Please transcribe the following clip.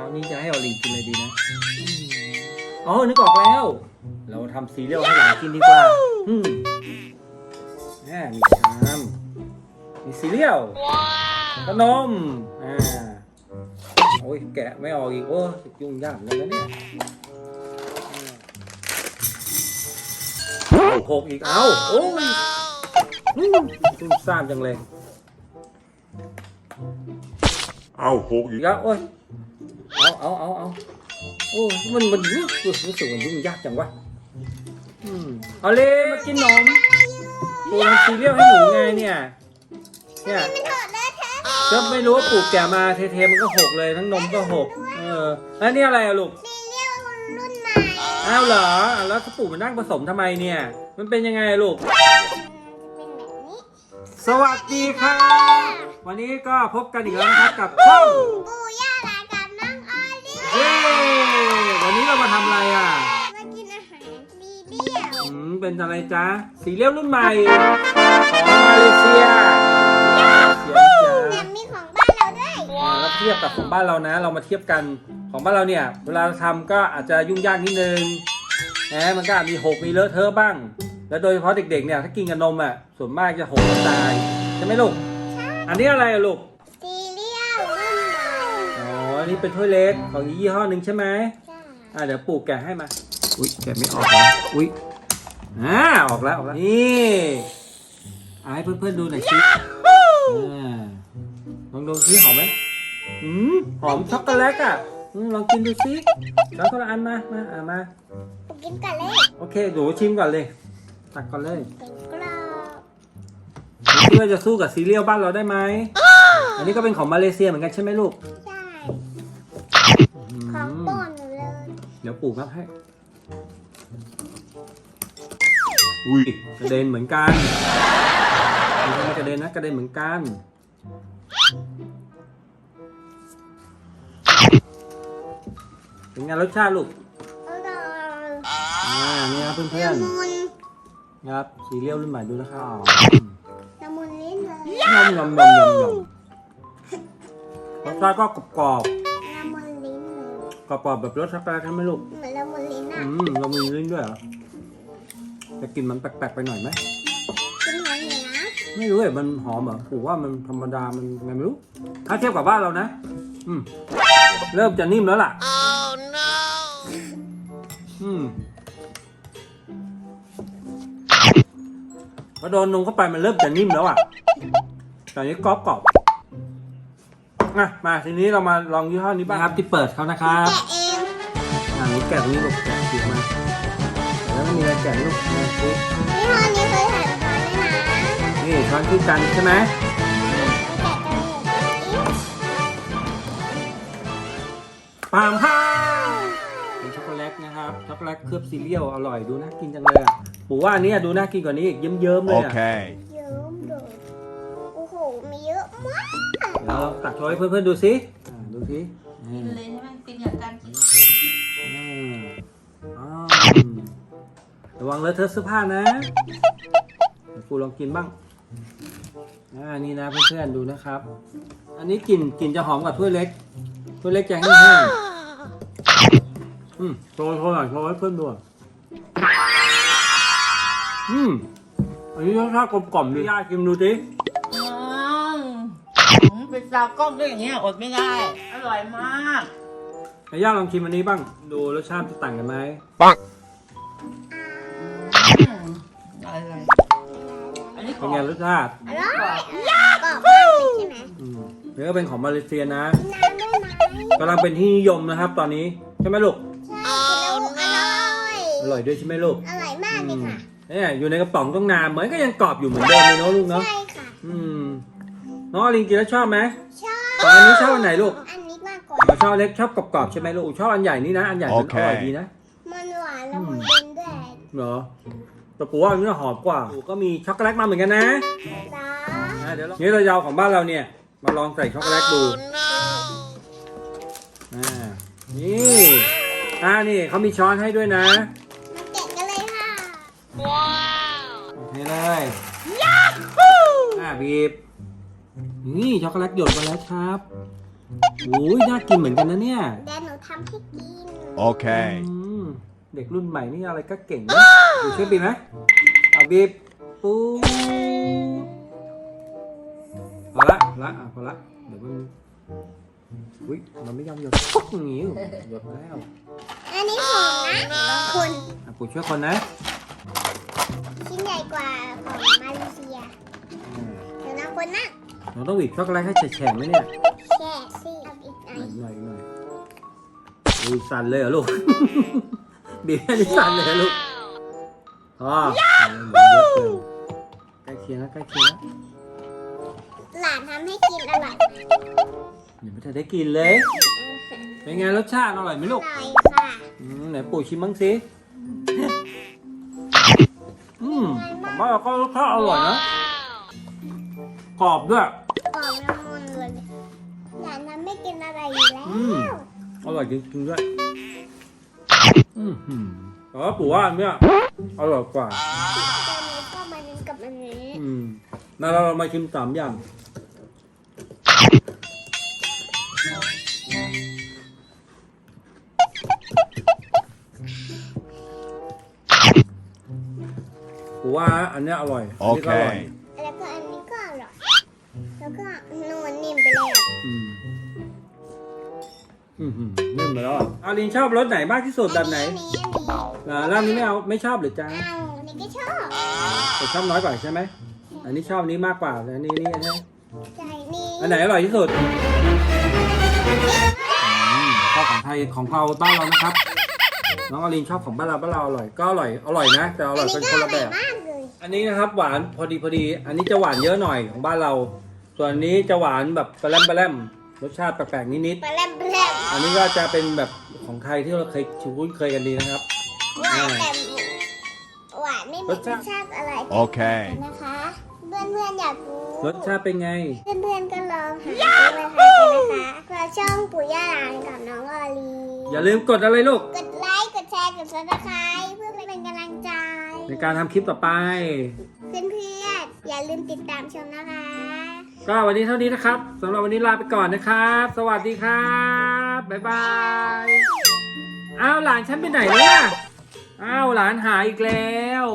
ช้านี้จะให้ออลิงกินอะไรดีนะอืมอ๋อนึกออกแล้ว เราทำซีเรียลให้หลานกินดีกว่าอืมแหมมีชามมีซีเรียลขนมอ่าโอ้ยแกะไม่ออกอีกโอ้ยยุ่งยากเหมือนกันนะเนี่ยเอาหกอีกเอาโอ้ยอืมซุ่มซ่ามจังเลย เอาหกอีอีกกแล้วโอ้ย เอาเอาเอาเอาโอ้มันมันรู้รู้สึกมันยุ่งยากจังวะอืมเอาเลยมากินนมปูทำซีเรียลให้หนูไงเนี่ย เนี่ยก็ไม่รู้ว่าปลูกแก่มาเทๆมันก็หกเลยทั้งนมก็หกเออแล้วนี่อะไรอะลูกซีเรียลรุ่นใหม่อ้าวเหรออะแล้วถ้าปลูกมันนั่งผสมทำไมเนี่ย มันเป็นยังไงอะลูกเป็นแบบนี้สวัสดีค่ะ วันนี้ก็พบกันอีกแล้วนะครับกับช่องปู่ย่า วันนี้เรามาทำอะไรอะ มากินอาหารซีเรียลอืม เป็นอะไรจ๊ะ สีเรียลรุ่นใหม่ของมาเลเซียเสียงแต่จ้ามีของบ้านเราด้วยแล้วเทียบกับของบ้านเรานะ เรามาเทียบกันของบ้านเราเนี่ย เวลาทำก็อาจจะยุ่งยากนิดนึงนะมันก็อาจมีหกมีเลอะเทอะบ้าง แล้วโดยเฉพาะเด็กๆเนี่ยถ้ากินกับนมอะส่วนมากจะหกตายใช่ไหมลูกอันนี้อะไรอะลูกซีเรียลรุ่นใหม่อ๋ออันนี้เป็นถ้วยเล็กของอีกยี่ห้อหนึ่งใช่ไหมจ้า อะเดี๋ยวปู่แกะให้มา อุ้ยแกะไม่ออกแล้วอุ้ยอ่าออกแล้วออกแล้ว นี่เอาให้เพื่อนๆดูหน่อยสิอ่าลองดูสิหอมไหมอืมหอมช็อกโกแลตอะอืมลองกินดูสิแล้วคนละอันมา มาอ่ามาปู่กินกันเลยโอเคหนูชิมก่อนเลย ตักก่อนเลย เป็นกรอบดูสิว่าจะสู้กับซีเรียลบ้านเราได้ไหม อันนี้ก็เป็นของมาเลเซียเหมือนกันใช่ไหมลูก ใช่อืของมโปร ดหนูเลยเดี๋ยวปู่รับให้ อุ้ยกระเด็นเหมือนกันไม่ใช่กระเด็นนะกระเด็นเหมือนกัน เป็นไงรสชาติลูกอร่อยอ่านี่ครับเพื่ละอนมุนๆนะครับซีเรียลรุ่นใหม่ดูนะครับละมุนลิ้นเลยยำยำยำยำยำรสชาติก็กรอบล กรอบๆแบบรสช็อกโกแลตใช่ไหมลูก เหมือนละมุนลิ้นอือะมเรามีลิ้นด้วยเหรอจะกินมันแปลกๆไปหน่อยไหม กินหอมอยู่นะไม่รู้เลยมันหอมเหรอผมว่ามันธรรมดา มันไงไม่รู้ ถ้าเทียบกับบ้านเรานะ อืม เริ่มจะนิ่มแล้วล่ะอืมพอโดนนมเข้าไปมันเริ่มจะนิ่มแล้วอะตอนนี้กรอบกรอบ อะมาทีนี้เรามาลองยี่ห้อนี้บ้างครับที่เปิดเขานะครับแกะเองอ่านี้แกะตรงนี้ลูกแกะปิดมาแล้วก็มีอะไรแกะลูกมาสิยี่ห้อนี้เคยถ่ายละครด้วยนะนี่ช้อนคู่กันใช่ไหมแกะกันเลยอีกปามพ้าเป็นช็อกโกแลตนะครับช็อกโกแลตเคลือบซีเรียลอร่อยดูน่ากินจังเลยอะปู่ว่าอันนี้ดูน่ากินกว่านี้อีกเยิ้มๆเลยอะ Okay. เยอะเลย เดี๋ยวเราตักโชว์ให้เพื่อนๆดูสิอ่าดูสิอืกินมเลยใช่ไหมกินกับการกินอ่าอ้าวระวังเลอะเทอะเสื้อผ้านะเดี๋ยวปู่ลองกินบ้างอ่านี่นะเพื่อนๆดูนะครับ อันนี้กลิ่นกลิ่นจะหอมกว่าถ้วยเล็กถ้วยเล็กจะแห้งๆอืมโชว์โชว์หน่อยโชว์ให้เพื่อนดูอะอืมอันนี้รสชาติกลมกล่อมดีย่าชิมดูสิอืม เป็นตากล้องก็อย่างเงี้ยอดไม่ได้ อร่อยมากไอ้ย่าลองชิมอันนี้บ้าง ดูรสชาติจะต่างกันไหมอืมอร่อยอันนี้กรเป็อนบไงรสชาติอร่อยกรอบมากเลยใช่ไหมอืมนี่ก็เป็นของมาเลเซียนะน้ำด้วยไหมกำลังเป็นที่นิยมนะครับ ตอนนี้ใช่ไหมลูกใช่กินแล้วอร่อยอร่อยด้วยใช่ไหมลูกอร่อยมากเลยค่ะเนี่ยอยู่ในกระป๋องต้องนานเหมือนก็ยังกรอบอยู่เหมือนเดิมเลยเนาะลูกเนาะใช่ค่ะอืม น้องอลิงกินแล้วชอบไหมชอบตอนนี้ชอบอันไหนลูกอันนี้มากกว่าอ๋อชอบเล็กชอบกรอบๆใช่ไหมลูกชอบอันใหญ่นี่นะ อันใหญ่มันโออเคร่อยดีนะ มันหวานละมุนลิ้นด้วยเหรอแต่ปู่ว่าอันนี้หอมกว่าปู่ก็มีช็อกโกแลตมาเหมือนกันนะจ้าอะเดี๋ยวเรานี่เราจะเอาของบ้านเราเนี่ย มาลองใส่ช็อกโกแลตดูอ่านี่อ่านี่เขามีช้อนให้ด้วยนะมาแกะกันเลยค่ะให้เลยอ่าบีบ นี่ช็อกโกแลตหยดมาแล้วครับอุ้ยน่ากินเหมือนกันนะเนี่ยเดี๋ยวหนูทำให้กิน Okay. อืมเด็กรุ่นใหม่นี่อะไรก็เก่งนะดูช่วยบีบไหมเอาบีบปูพอละพอละอะพอละเดี๋ยวมันอุ้ยมันไม่ยอมหยดปุ๊บอย่างงี้หยดแล้วอันนี้ของนะคุณอะปู่ช่วยคนนะชิ้นใหญ่กว่าของมาเลเซียอ่า เดี๋ยวนะคนนะ เราต้องบีบช็อกโกแลตให้แฉะๆไหมเนี่ยแช่สิเอาอีกหน่อยหน่อยหน่อยอุ้ยสั่นเลยเหรอลูกบีบแค่นี้สั่นเลยเหรอลูกอ๋อเยอะเกินใกล้เคียงแล้วใกล้เคียงแล้วหลานทำให้กินอร่อยยังไม่ทันได้กินเลย เป็นไงรสชาติอร่อยไหมอลูกร่อยค่ะอืมไหนปู่ชิมบ้างสิอืมผมว่าก็รสชาติอร่อยนะ กรอบด้วย กรอบละมุนเลยหลานทำให้กินอะไรอยู่แล้วอืมอร่อยจริงๆด้วยอืมหืมแต่ว่าปู่ว่าอันเนี้ยอร่อยกว่าตอนนี้ก็มาเน้นกับอันนี้ อืมมาเรามาชิมสามอย่างกูว่าอันเนี้ยอร่อยอันนี้ก็อร่อย Okay. แล้วก็นวลนิ่มไปแล้วอืมอืมหืมนิ่มไปแล้วอะอาลินชอบรสไหนมากที่สุดแบบไหนอันนี้อันนี้อ่าร่างนี้ไม่เอาไม่ชอบหรือจ้าอ้าวนี่ก็ชอบแต่ชอบน้อยกว่าใช่ไหมอันนี้ชอบอันนี้มากกว่าแต่อันนี้นี่ใช่ไหมใจนี่อันไหนอร่อยที่สุดอืมชอบของไทยของเราบ้านเรานะครับ น้องอาลินชอบของบ้านเราบ้านเราอร่อยก็อร่อยอร่อยนะแต่อร่อยเป็นคนละแบบ มากเลยอันนี้นะครับหวานพอดีพอดี อันนี้จะหวานเยอะหน่อยของบ้านเรา ส่วนอันนี้จะหวานแบบปลาแรมปลาแรมรสชาติแปลกๆนิดปลาแรมปลาแรมๆอันนี้ก็จะเป็นแบบของไทยที่เราเคยคุ้นเคยกันดีนะครับ หวานแต่หวานไม่มีรรสสชาติชาติอะไร Okay. นะคะ เพื่อนเพื่อนๆอยากรู้รสชาติเป็นไง เพื่อนเพื่อนๆก็ลองหาดูนะคะนะคะเพราะช่องปู่ย่าหลานกับน้องออลีอย่าลืมกดอะไรลูก กดไลค์กดแชร์กดซับสไครต์เพื่อเป็นกำลังใจในการทำคลิปต่อไป เพื่อนเพื่อนๆอย่าลืมติดตามชมนะคะ ก็วันนี้เท่านี้นะครับสำหรับวันนี้ลาไปก่อนนะครับ สวัสดีครับบ๊ายบายอ้าวหลานฉันไปไหนเนี่ยอ้าวหลานหายอีกแล้ว